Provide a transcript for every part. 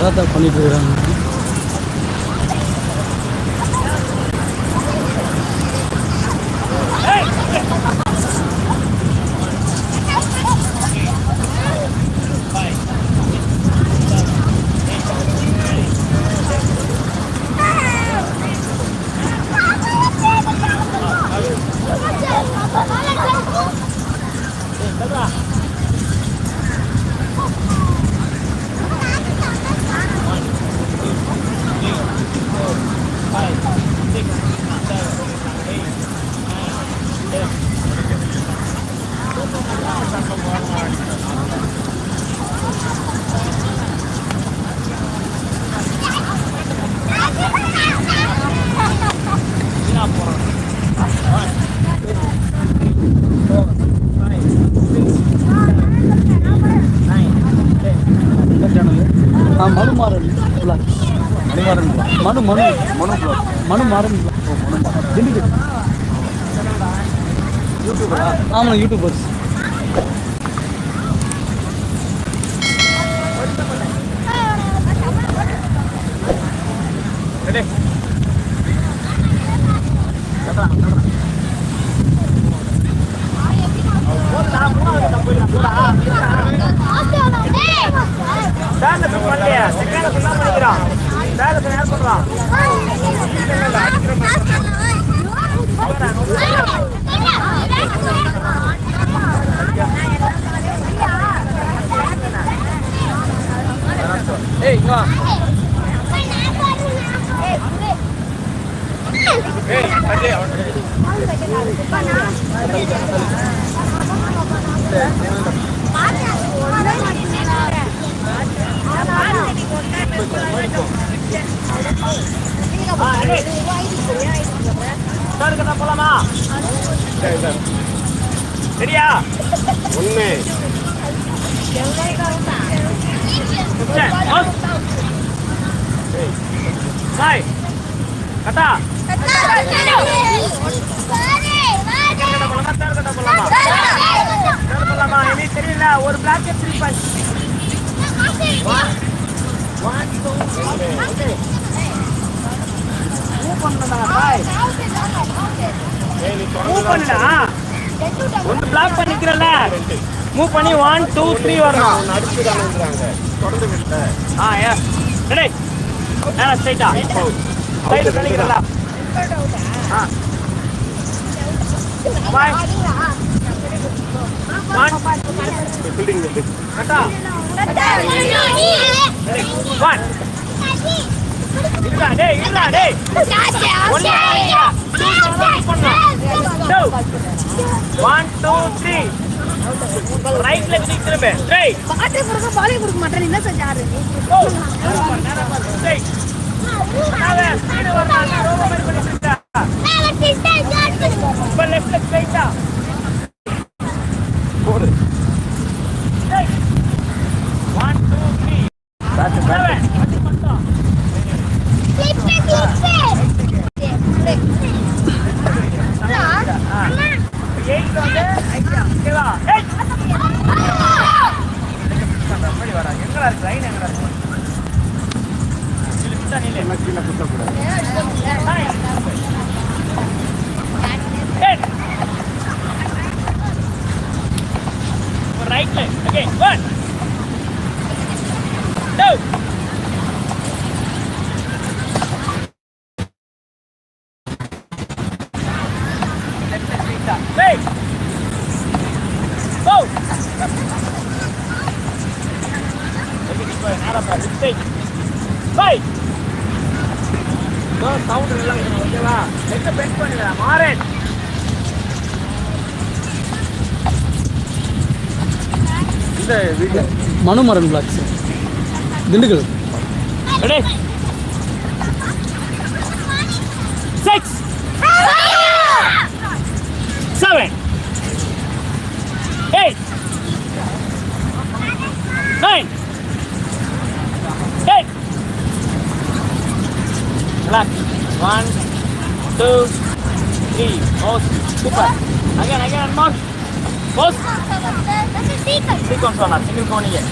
Karate பண்ணிட்டு இருக்கிறாங்க channel ஆ மனுமாறன் vlog. மணிமாறன் மனு மனு மனு. மனு மாறன் vlog. திண்டுக்கல் யூடியூபரா ஆமாம் யூடியூபர்ஸ் சொன்னா பண்ணிக்கிறான் யார் பண்றான் ஏய் இங்க வா ஏய் தள்ளி அவன் கிட்ட போலாமா? சரியா? ஒண்ணு. சாய் கட்டா. இனி தெரியல ஒரு பிளாக் த்ரீ பாயிண்ட் மூவ் பண்ணடா சாய் மூவ் பண்ணுடா. ஒன்று பிளாக் பண்ணிக்கிறல. மூவ் பண்ணி ஒன் டூ த்ரீ வரணும். ஆ ஏ. ரெடி. ஆ ஸ்ட்ரைட்டா ஸ்ட்ரைட் பண்ணிக்கிறல்ல ஆ. பாய் ஒன் பில்டிங் கட்டா ஒன் ஒன் டூ த்ரீ ரைட்ல திரும்ப. ஸ்ட்ரைட் பாட்டு கொடுக்க பாலே கொடுக்க மாட்டேன். என்ன செஞ்சாரு கோ ஸ்ட்ரைட் அவே ஸ்பீடு வரணும் ரோபோ மாதிரி பண்ணிட்டு இப்ப லெஃப்ட்ல ஸ்ட்ரைட்டா போடு straight one two three seven மட்டும் எயிட் ஓகே ஒன் எயிட் இந்த video Manumaran vlogs Dindigul ready six seven eight nine eight One, two, three. Pause. Super. Again, again, and Pause. Sequence one, single cone here.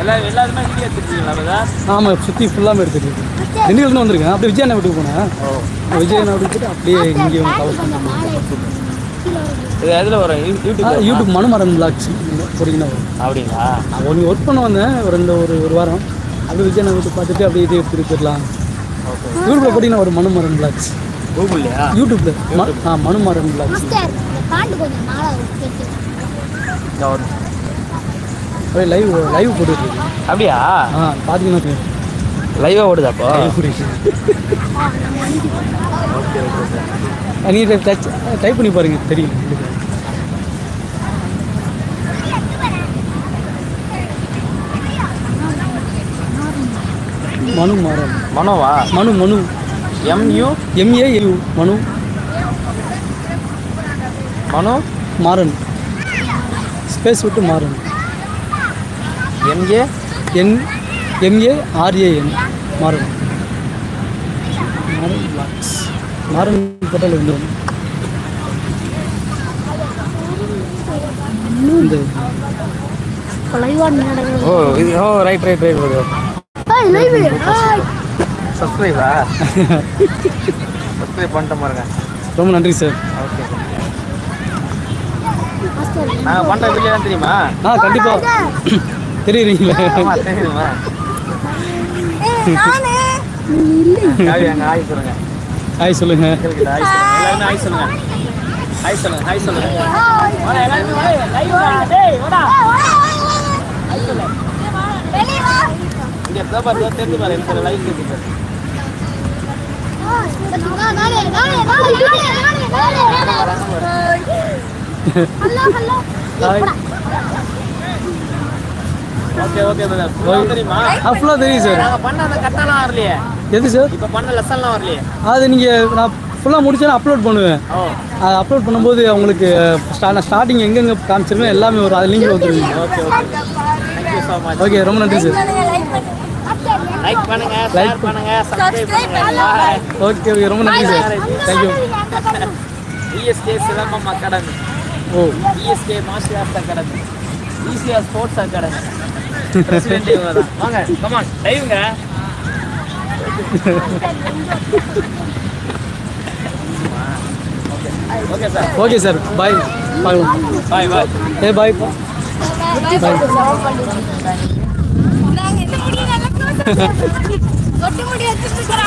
எல்லா எல்லாருமே video எடுத்துருக்கீங்களா ஆமாம் சுற்றி ஃபுல்லாமே எடுத்துருக்கு திண்டுக்கல் வந்திருக்கேன் அப்படியே விஜய் வீட்டுக்கு போனேன் விஜய் வீட்டுக்கு அப்படியே இங்கே வந்து கவர் பண்ணேன் இது எதில் வரும்? யூடியூப் யூடியூப் மனுமரம் பிளாக்ஸ் போட்டிங்கன்னா வரும். அப்படிங்களா? நான் ஒன்று ஒர்க் பண்ண வந்தேன் ஒரு ரெண்டு ஒரு ஒரு வாரம். அப்படியே விஜய் வீட்டுக்கு பார்த்துட்டு அப்படியே இது எடுத்துட்டு போயிடலாம். யூடியூப்பில் போட்டிங்கன்னா ஒரு மனுமரம் பிளாக்ஸ் கூகுள்லையா யூடியூப்பில் ம ஆ மாலை கேட்டு அப்படியே லைவ் லைவ் போட்டுருக்கு அப்படியா? ஆ பார்த்தீங்கன்னா. லைவாக ஓடுதா அப்போ? நீங்கள் டச் டைப் பண்ணி பாருங்க. தெரியும். மனு மாறன். மனோவா? மனு மனு. எம்யூ எம்ஏ யு மனு மனோ மாறன் ஸ்பேஸ் விட்டு Maran M A N M A R A N Maran Maran blogs Maran போட்டால் இருந்து இந்த ஓ இது ஓ ரைட் ரைட் ரைட் சப்ஸ்கிரைபா சப்ஸ்கிரைப் பண்ணிட்ட பாருங்க. ரொம்ப நன்றி சார். ஓகே நாங்கள் பண்ணுற வீடியோ தெரியுமா? ஆ கண்டிப்பாக தெரியுறீங்களா? தெரியுமா? நானே. ஹாய் சொல்லுங்க. ஹாய் சொல்லுங்க. எல்லாருமே ஹாய் சொல்லுங்க. ஹாய் சொல்லுங்க ஹாய் சொல்லுங்க. இங்க தெரிஞ்சு பாரு எனக்கு லைவ் நானே நானே நானே நானே நானே ஹலோ ஹலோ ஹாய் ஓகே தெரியுமா? சார் நாங்கள் பண்ண அந்த கட்டெல்லாம் வரலையே. எது சார் இப்போ பண்ண லெசன்லாம் வரலையே. அது நீங்கள் நான் ஃபுல்லாக முடிச்சா அப்லோட் பண்ணுவேன். அது அப்லோட் பண்ணும்போது அவங்களுக்கு நான் ஸ்டார்டிங் எங்கெங்கே காமிச்சிருக்கேன் எல்லாமே வரும் அது வந்துருவீங்க ஓகே ஓகே ஓகே ரொம்ப நன்றி சார் லைக் பண்ணுங்க Like. பண்ணுங்க சப்ஸ்கிரைப் பண்ணுங்க. பாய் ஓகே ஓகே ரொம்ப நன்றி sir thank you ESK Silambam academy. O. ESK martial arts academy ECR sports academy president இவங்க தான் வாங்க come on லைவ்ங்க okay sir okay sir bye பார்க்கலாம் பாய் பாய் ஏ பாய் ஒட்டு ಗಟ್ಟಿ ಮುಡಿ ಹಚ್ಚಿಸ್ತಾರ